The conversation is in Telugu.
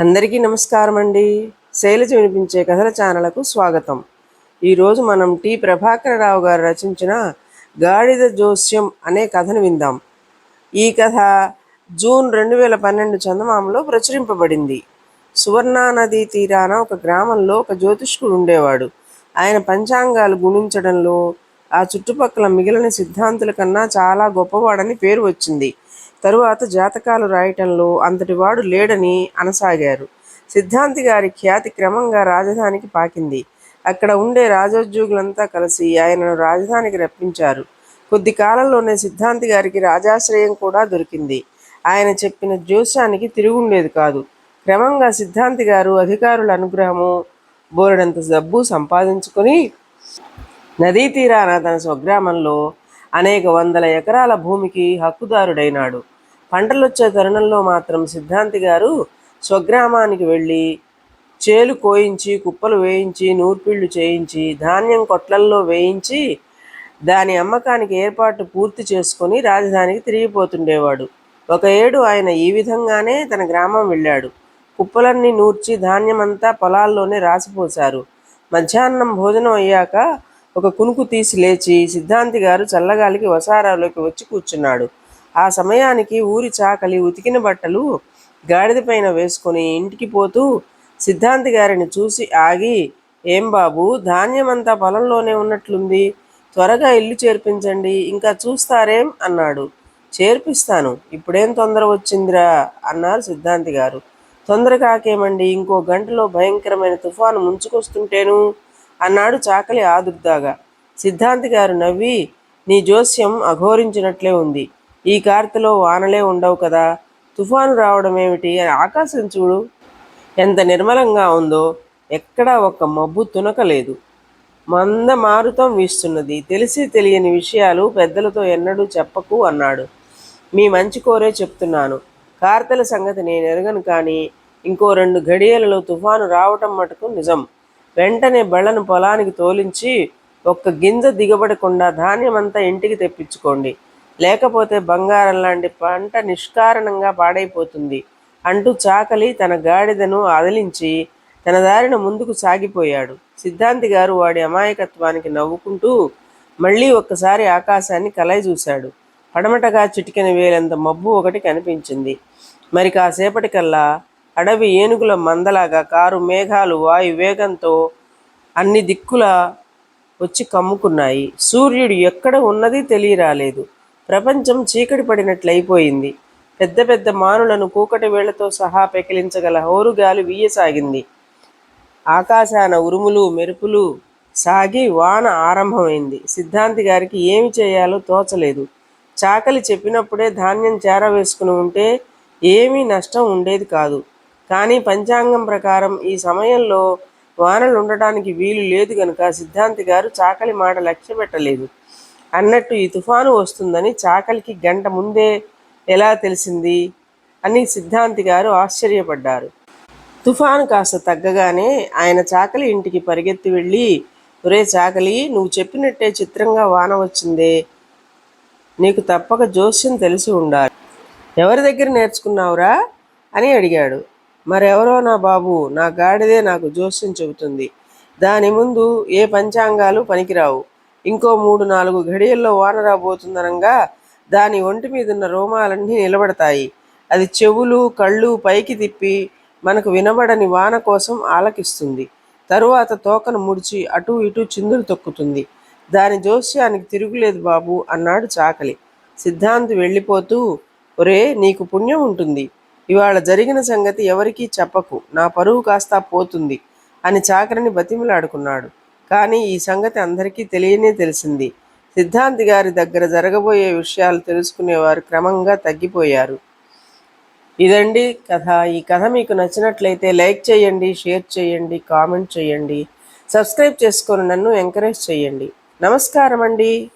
అందరికీ నమస్కారం అండి శైలజ వినిపించే కథల ఛానళ్ళకు స్వాగతం. ఈరోజు మనం టి. ప్రభాకరరావు గారు రచించిన గాడిద జోస్యం అనే కథను విందాం. ఈ కథ జూన్ రెండు వేల పన్నెండు చందమామలో ప్రచురింపబడింది. సువర్ణా నదీ తీరాన ఒక గ్రామంలో ఒక జ్యోతిష్కుడు ఉండేవాడు. ఆయన పంచాంగాలు గుణించడంలో ఆ చుట్టుపక్కల మిగిలిన సిద్ధాంతుల కన్నా చాలా గొప్పవాడని పేరు వచ్చింది. తరువాత జాతకాలు రాయటంలో అంతటివాడు లేడని అనసాగారు. సిద్ధాంతి గారి ఖ్యాతి క్రమంగా రాజధానికి పాకింది. అక్కడ ఉండే రాజోద్యోగులంతా కలిసి ఆయనను రాజధానికి రప్పించారు. కొద్ది కాలంలోనే సిద్ధాంతి గారికి రాజాశ్రయం కూడా దొరికింది. ఆయన చెప్పిన జ్యోస్యానికి తిరుగుండేది కాదు. క్రమంగా సిద్ధాంతి గారు అధికారుల అనుగ్రహము బోరెడంత డబ్బు సంపాదించుకొని నదీ తీరాన తన స్వగ్రామంలో అనేక వందల ఎకరాల భూమికి హక్కుదారుడైనాడు. పంటలొచ్చే తరుణంలో మాత్రం సిద్ధాంతి గారు స్వగ్రామానికి వెళ్ళి చేలు కోయించి కుప్పలు వేయించి నూర్పిళ్ళు చేయించి ధాన్యం కొట్లల్లో వేయించి దాని అమ్మకానికి ఏర్పాటు పూర్తి చేసుకొని రాజధానికి తిరిగిపోతుండేవాడు. ఒక ఏడు ఆయన ఈ విధంగానే తన గ్రామం వెళ్ళాడు. కుప్పలన్నీ నూర్చి ధాన్యమంతా పొలాల్లోనే రాసిపోశారు. మధ్యాహ్నం భోజనం అయ్యాక ఒక కునుకు తీసి లేచి సిద్ధాంతి గారు చల్లగాలికి వసారాలోకి వచ్చి కూర్చున్నాడు. ఆ సమయానికి ఊరి చాకలి ఉతికిన బట్టలు గాడిద పైన వేసుకొని ఇంటికి పోతూ సిద్ధాంతి గారిని చూసి ఆగి ఏం బాబు ధాన్యమంతా పొలంలోనే ఉన్నట్లుంది. త్వరగా ఇల్లు చేర్పించండి ఇంకా చూస్తారేం? అన్నాడు. చేర్పిస్తాను. ఇప్పుడేం తొందర వచ్చిందిరా? అన్నారు సిద్ధాంతి గారు. తొందర కాకేమండి ఇంకో గంటలో భయంకరమైన తుఫాను ముంచుకొస్తుంటేను అన్నాడు చాకలి ఆదుర్దాగా. సిద్ధాంతి గారు నవ్వి నీ జోస్యం అఘోరించినట్లే ఉంది. ఈ కార్తెలో వానలే ఉండవు కదా. తుఫాను రావడం ఏమిటి అని ఆకాశం చూడు. ఎంత నిర్మలంగా ఉందో. ఎక్కడా ఒక్క మబ్బు తునకలేదు మంద మారుతం వీస్తున్నది. తెలిసి తెలియని విషయాలు పెద్దలతో ఎన్నడూ చెప్పకు అన్నాడు. మీ మంచి కోరే చెప్తున్నాను. కార్తెల సంగతి నేను ఎరగను కానీ ఇంకో రెండు ఘడియలలో తుఫాను రావటం మటుకు నిజం. వెంటనే బళ్ళను పొలానికి తోలించి ఒక్క గింజ దిగబడకుండా ధాన్యమంతా ఇంటికి తెప్పించుకోండి. లేకపోతే బంగారం లాంటి పంట నిష్కారణంగా పాడైపోతుంది. అంటూ చాకలి తన గాడిదను అదిలించి తన దారిన ముందుకు సాగిపోయాడు. సిద్ధాంతి గారు వాడి అమాయకత్వానికి నవ్వుకుంటూ మళ్ళీ ఒక్కసారి ఆకాశాన్ని కలయి చూశాడు. పడమటగా చిటికెన వేలంత మబ్బు ఒకటి కనిపించింది. మరి కాసేపటికల్లా అడవి ఏనుగుల మందలాగా కారు మేఘాలు వాయు వేగంతో అన్ని దిక్కుల వచ్చి కమ్ముకున్నాయి. సూర్యుడు ఎక్కడ ఉన్నది తెలియరాలేదు. ప్రపంచం చీకటి పడినట్లయిపోయింది. పెద్ద పెద్ద మానులను కూకటి వేళ్ళతో సహా పెకిలించగల హోరుగాలి వీయసాగింది. ఆకాశాన ఉరుములు మెరుపులు సాగి వాన ఆరంభమైంది. సిద్ధాంతి గారికి ఏమి చేయాలో తోచలేదు. చాకలి చెప్పినప్పుడే ధాన్యం చేరవేసుకుని ఉంటే ఏమీ నష్టం ఉండేది కాదు. కానీ పంచాంగం ప్రకారం ఈ సమయంలో వానలు ఉండటానికి వీలు లేదు గనుక సిద్ధాంతి గారు చాకలి మాట లక్ష్య పెట్టలేదు అన్నట్టు ఈ తుఫాను వస్తుందని చాకలికి గంట ముందే ఎలా తెలిసింది అని సిద్ధాంతి గారు ఆశ్చర్యపడ్డారు. తుఫాను కాస్త తగ్గగానే ఆయన చాకలి ఇంటికి పరిగెత్తి వెళ్ళి ఒరే చాకలి నువ్వు చెప్పినట్టే చిత్రంగా వాన వచ్చిందే. నీకు తప్పక జోస్యం తెలిసి ఉండాలి. ఎవరి దగ్గర నేర్చుకున్నావురా? అని అడిగాడు. మరెవరో నా బాబు నా గాడిదే నాకు జోస్యం చెబుతుంది. దాని ముందు ఏ పంచాంగాలు పనికిరావు. ఇంకో మూడు నాలుగు ఘడియల్లో వాన రాబోతుందనంగా దాని ఒంటి మీదున్న రోమాలన్నీ నిలబడతాయి. అది చెవులు కళ్ళు పైకి తిప్పి మనకు వినబడని వాన కోసం ఆలకిస్తుంది. తరువాత తోకను ముడిచి అటు ఇటు చిందులు తొక్కుతుంది. దాని జోస్యానికి తిరుగులేదు బాబు అన్నాడు చాకలి. సిద్ధాంతి వెళ్ళిపోతూ ఒరే నీకు పుణ్యం ఉంటుంది. ఇవాళ జరిగిన సంగతి ఎవరికీ చెప్పకు. నా పరువు కాస్తా పోతుంది అని చాకరిని బతిమిలాడుకున్నాడు. కానీ ఈ సంగతి అందరికీ తెలియనే తెలిసింది. సిద్ధాంతి గారి దగ్గర జరగబోయే విషయాలు తెలుసుకునేవారు క్రమంగా తగ్గిపోయారు. ఇదండి కథ. ఈ కథ మీకు నచ్చినట్లయితే లైక్ చేయండి షేర్ చేయండి కామెంట్ చేయండి. సబ్స్క్రైబ్ చేసుకొని నన్ను ఎంకరేజ్ చేయండి. నమస్కారం అండి